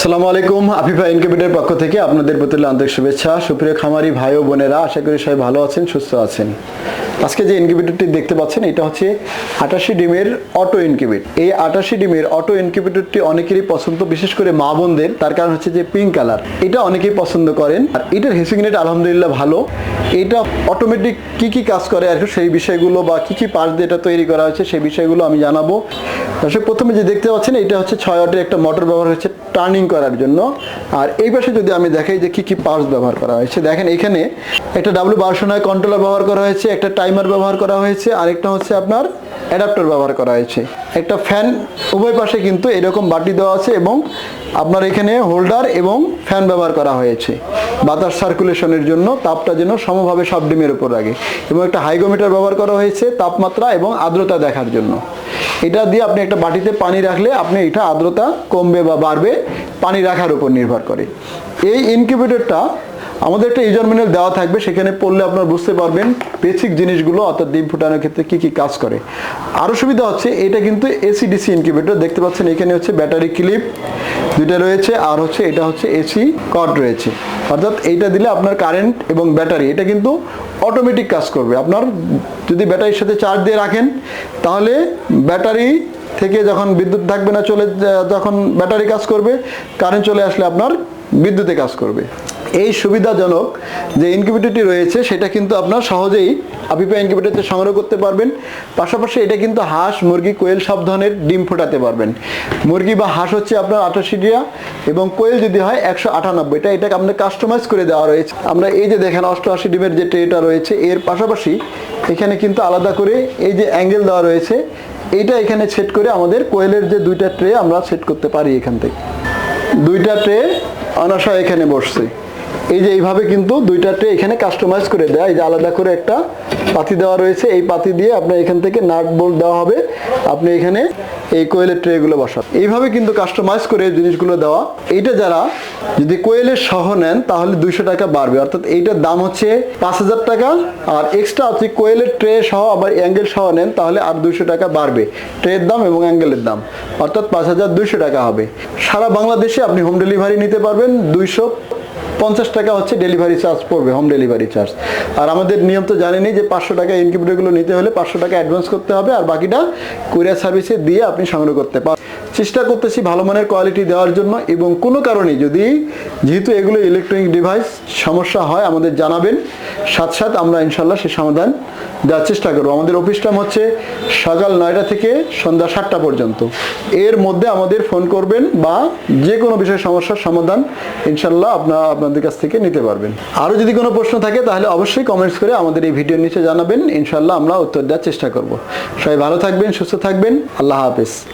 আসসালামু আলাইকুম, আফিফা ইনকিউবেটর পক্ষ থেকে আপনাদের প্রতি আন্তরিক শুভেচ্ছা। সুপ্রিয় খামারি ভাই ও বোনেরা, আশা করি সবাই ভালো আছেন, সুস্থ আছেন। আজকে যে ইনকিউবেটরটি দেখতে পাচ্ছেন, এটা হচ্ছে আটাশি ডিমের অটো ইনকিউবেট এই আটাশি ডিমের অটো ইনকিউবেটরটি অনেকেরই পছন্দ, বিশেষ করে মা বোনদের। তার কারণ হচ্ছে যে পিঙ্ক কালার। এটা অনেকেই পছন্দ করেন। আর এটার হেসিং রেট আলহামদুলিল্লাহ ভালো। এটা অটোমেটিক কি কি কাজ করে আর সেই বিষয়গুলো বা কি কি পার্ট দিয়ে এটা তৈরি করা হয়েছে, সেই বিষয়গুলো আমি জানাব। দর্শক, প্রথমে যে দেখতে পাচ্ছেন, এটা হচ্ছে ছয় অটের একটা মোটর ব্যবহার হচ্ছে টার্নিং করার জন্য। আর এই পাশে যদি আমি দেখাই যে কি কি পার্টস ব্যবহার করা হয়েছে, দেখেন এখানে একটা ডাব্লিউ বারোশো নয় কন্ট্রোলার ব্যবহার করা হয়েছে, একটা টাইমার ব্যবহার করা হয়েছে, আরেকটা হচ্ছে আপনার অ্যাডাপ্টার ব্যবহার করা হয়েছে। একটা ফ্যান উভয় পাশে কিন্তু এরকম বাটি দেওয়া আছে এবং আপনার এখানে হোল্ডার এবং ফ্যান ব্যবহার করা হয়েছে। বাতাস সার্কুলেশনের জন্য তাপটা যেন সমভাবে সব ডিমের উপর লাগে এবং একটা হাইগোমিটার ব্যবহার করা হয়েছে, তাপমাত্রা এবং আর্দ্রতা দেখার জন্য। এটা দিয়ে আপনি একটা বাটিতে পানি রাখলে আপনি এটা আর্দ্রতা কমবে বা বাড়বে, পানি রাখার উপর নির্ভর করে। এই ইনকিউবেটরটা আমাদের একটা ইউজার ম্যানুয়াল দেওয়া থাকবে, সেখানে পড়লে আপনারা বুঝতে পারবেন বেসিক জিনিসগুলো, অর্থাৎ ডিম ফুটানোর ক্ষেত্রে কি কি কাজ করে। আরও সুবিধা হচ্ছে, এটা কিন্তু এসি ডিসি ইনকিউবেটর দেখতে পাচ্ছেন এখানে হচ্ছে ব্যাটারি ক্লিপ দুইটা রয়েছে, আর হচ্ছে এটা হচ্ছে এসি কট রয়েছে। অর্থাৎ এইটা দিলে আপনার কারেন্ট এবং ব্যাটারি এটা কিন্তু অটোমেটিক কাজ করবে। আপনার যদি ব্যাটারির সাথে চার্জ দিয়ে রাখেন, তাহলে ব্যাটারি থেকে যখন বিদ্যুৎ থাকবে না, চলে যখন ব্যাটারি কাজ করবে কারেন্ট চলে আসলে আপনার বিদ্যুতে কাজ করবে। এই সুবিধাজনক যে ইনকিউবেটরটি রয়েছে, সেটা কিন্তু আপনার সহজেই আপিপা ইনকিউবেটরতে সংগ্রহ করতে পারবেন। পাশাপাশি এটা কিন্তু হাঁস, মুরগি, কোয়েল সব ধরনের ডিম ফোটাতে পারবেন। মুরগি বা হাঁস হচ্ছে আপনার আটাশিটিয়া এবং কোয়েল যদি হয় একশো আটানব্বইটা এটাকে আপনার কাস্টমাইজ করে দেওয়া রয়েছে। আমরা এই যে দেখেন অষ্টআশি ডিমের যে ট্রেটা রয়েছে, এর পাশাপাশি এখানে কিন্তু আলাদা করে এই যে অ্যাঙ্গেল দেওয়া রয়েছে, এইটা এখানে সেট করে আমাদের কোয়েলের যে দুইটা ট্রে আমরা সেট করতে পারি এখান থেকে। দুইটা ট্রে অনাশা এখানে বসছে। এই যে এইভাবে কিন্তু দুইটা ট্রে এখানে কাস্টমাইজ করে দেয়। এই যে আলাদা করে একটা পাতি দেওয়া রয়েছে। এই পাতি দিয়ে আপনার এখান থেকে নাট বোল্ট দেওয়া হবে। আপনি এখানে এই কোয়েলের ট্রেগুলো বসান। এইভাবে কিন্তু কাস্টমাইজ করে জিনিসগুলো দেওয়া। এইটা যারা যদি কোয়েলের সহ নেন, তাহলে দুইশো টাকা বাড়বে। অর্থাৎ এইটার দাম হচ্ছে পাঁচ হাজার টাকা। আর এক্সট্রা আপনি কোয়েলের ট্রে সহ আবার অ্যাঙ্গেল সহ নেন, তাহলে আর দুইশো টাকা বাড়বে। ট্রের দাম এবং অ্যাঙ্গেলের দাম। অর্থাৎ পাঁচ হাজার দুইশো টাকা হবে। সারা বাংলাদেশে আপনি হোম ডেলিভারি নিতে পারবেন। দুইশো পঞ্চাশ টাকা হচ্ছে ডেলিভারি চার্জ পড়বে হোম ডেলিভারি চার্জ আর আমাদের নিয়ম তো জানেনই যে পাঁচশো টাকা ইনকিউবেটরগুলো নিতে হলে পাঁচশো টাকা অ্যাডভান্স করতে হবে আর বাকিটা কুরিয়ার সার্ভিসে দিয়ে আপনি সংগ্রহ করতে পারেন চেষ্টা করতেছি ভালো মানের কোয়ালিটি দেওয়ার জন্য এবং কোনো কারণে যদি যেহেতু এগুলো ইলেকট্রনিক ডিভাইস সমস্যা হয়, আমাদের জানাবেন। সাথে সাথে আমরা ইনশাল্লাহ সে সমাধান দেওয়ার চেষ্টা করব। আমাদের অফিস টাইম হচ্ছে সকাল নয়টা থেকে সন্ধ্যা সাতটা পর্যন্ত। এর মধ্যে আমাদের ফোন করবেন বা যে কোনো বিষয়ে সমস্যার সমাধান ইনশাল্লাহ আপনার আপনাদের কাছ থেকে নিতে পারবেন। আরও যদি কোনো প্রশ্ন থাকে, তাহলে অবশ্যই কমেন্টস করে আমাদের এই ভিডিওর নিচে জানাবেন। ইনশাল্লাহ আমরা উত্তর দেওয়ার চেষ্টা করব। সবাই ভালো থাকবেন, সুস্থ থাকবেন। আল্লাহ হাফেজ।